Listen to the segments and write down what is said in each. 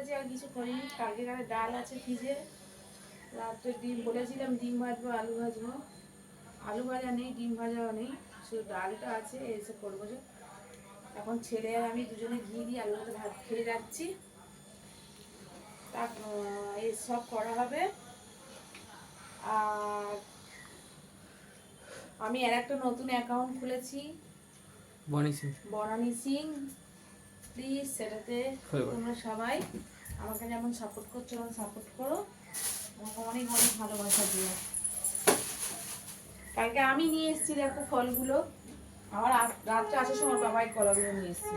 করেছি আর কিছু করিনি। কালকে কালে ডাল আছে ফ্রিজে। রাত্রে ডিম বলেছিলাম ডিম ভাজবো আলু ভাজবো। আলু ভাজা নেই ডিম ভাজাও নেই। শুধু ডালটা আছে এসে করব যে। এখন ছেলে আর আমি দুজনে ঘি দিয়ে আলু ভাতে ভাত খেয়ে যাচ্ছি তা সব করা হবে। আর আমি আর একটা নতুন অ্যাকাউন্ট খুলেছি। বনি সিং। বনানি সিং। প্লিজ সেটাতে তোমরা সবাই আমাকে যেমন সাপোর্ট করছ তেমন সাপোর্ট করো। আমাকে অনেক অনেক ভালোবাসা দিও। কালকে আমি নিয়ে এসেছি দেখো ফলগুলো। রাত- রাত্রে আসার সময় বাবাই কলাগুলো নিয়ে এসেছি।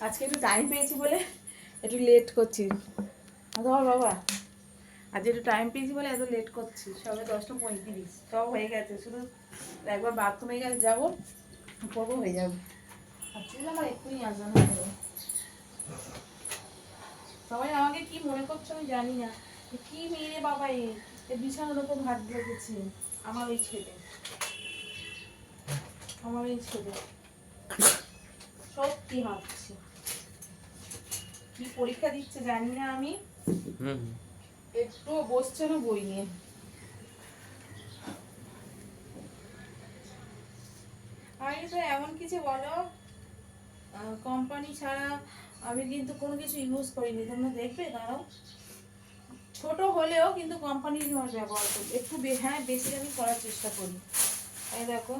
আজকে একটু টাইম পেয়েছি বলে একটু লেট করছি। ধর বাবা? আজ একটু টাইম পেয়েছি বলে এত লেট করছি সবে দশটা পঁয়ত্রিশ সব হয়ে গেছে শুধু একবার বাথরুমে গেলে যাব করব হয়ে যাবে। আমার এক্ষুনি আসবে না সবাই আমাকে কি মনে করছ আমি জানি না। কি মেয়ে রে বাবা এ বিছানার ওপর ভাত রেখেছে আমার ওই ছেলে। আমার ওই ছেলে। সত্যি হাঁটছে কি পরীক্ষা দিচ্ছে জানি না আমি। হুম। একটু বসছে না বই নিয়ে। আমি তো এমন কিছু বলো? কোম্পানি ছাড়া আমি কিন্তু কোনো কিছু ইউজ করিনি। তোমরা দেখবে দাঁড়াও। ছোট হলেও কিন্তু কোম্পানি ব্যবহার করি। একটু হ্যাঁ বেশি আমি করার চেষ্টা করি। এই দেখো।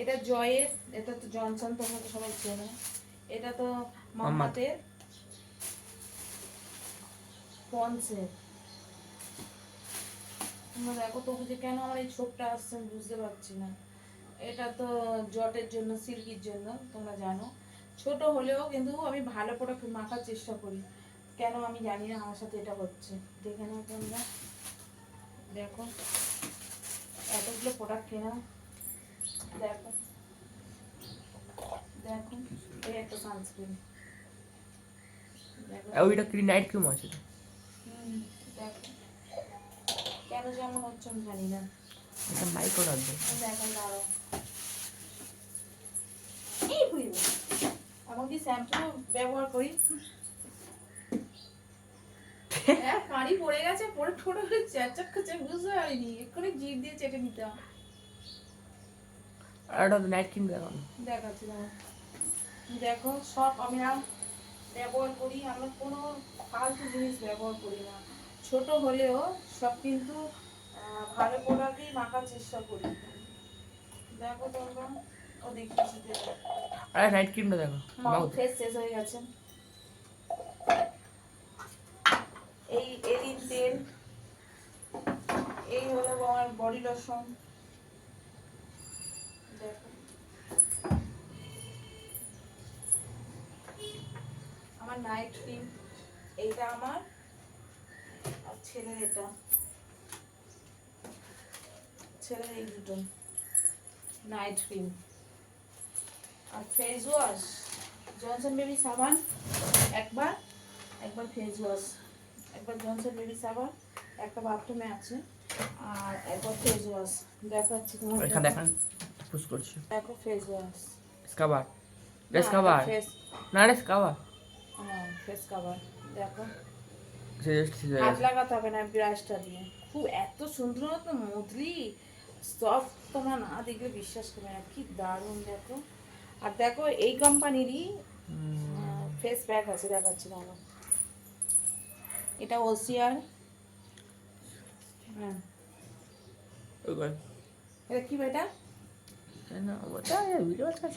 এটা জয়ের এটা তো জনসন তোমরা তো সবাই চেনো। এটা তো মামাতের পন্সের তোমরা দেখো তবু যে কেন আমার এই ছোপটা আসছে আমি বুঝতে পারছি না। এটা তো জটের জন্য, সিল্কির জন্য, তোমরা জানো। ছোট হলেও কিন্তু আমি ভালো প্রোডাক্ট মাখার চেষ্টা করি। কেন আমি জানি না আমার সাথে এটা হচ্ছে। দেখে নাও তোমরা। দেখো। এতগুলো প্রোডাক্ট কেনা। দেখো। দেখো। এই একটা সানস্ক্রিন দেখো। ওইটা কি নাইট ক্রিম আছে তো? হুম, দেখো কেন যেমন হচ্ছে আমি জানি না। এটা রাখবে দেখো দাঁড়াও। এই পুরিব এমনকি শ্যাম্পু ব্যবহার করি? হ্যাঁ কাঁড়ি পড়ে গেছে পড়ে ঠোঁটে করে চ্যাচাক খাচ্ছে বুঝতে পারিনি। এক্ষুনি জিভ দিয়ে চেটে নিতাম। আর ওটা দেখান দেখাচ্ছি দেখো সব আমরা ব্যবহার করি আমরা কোনো ফালতু জিনিস ব্যবহার করি না। ছোট হলেও সব কিন্তু ভালো প্রোডাক্টই মাখার চেষ্টা করি। দেখো তোমরা ও দেখিয়েছি দেখো আর নাইট ক্রিমটা দেখো। মাউথ ফেস শেষ হয়ে গেছে। এই এলিন তেল এই হলো আমার বডি লোশন দেখো। আমার নাইট ক্রিম এইটা আমার ছেলের এটা। ছেলের এই দুটো। নাইট ক্রিম আর ফেস ওয়াশ জনসন বেবি সাবান একবার একবার ফেস ওয়াশ একবার জনসন বেবি সাবান একটা বাথরুমে আছে। আর একবার ফেস ওয়াশ দেখাচ্ছি তোমার এখানে দেখান পুশ করছি। দেখো ফেস ওয়াশ স্কাবার ফেস না রে স্কাবার হ্যাঁ ফেস কাভার দেখো। হাত লাগাতে হবে না ব্রাশটা দিয়ে। খুব এত সুন্দর তো মধুরি। সফট তোমরা না দেখলে বিশ্বাস করবে না কি দারুণ দেখো। আর দেখো এই কোম্পানিরই ফেস প্যাক আছে দেখাচ্ছি দেখো এটা ওসিয়ার হ্যাঁ। এটা কি বেটা না ওটা ভিডিও আছে।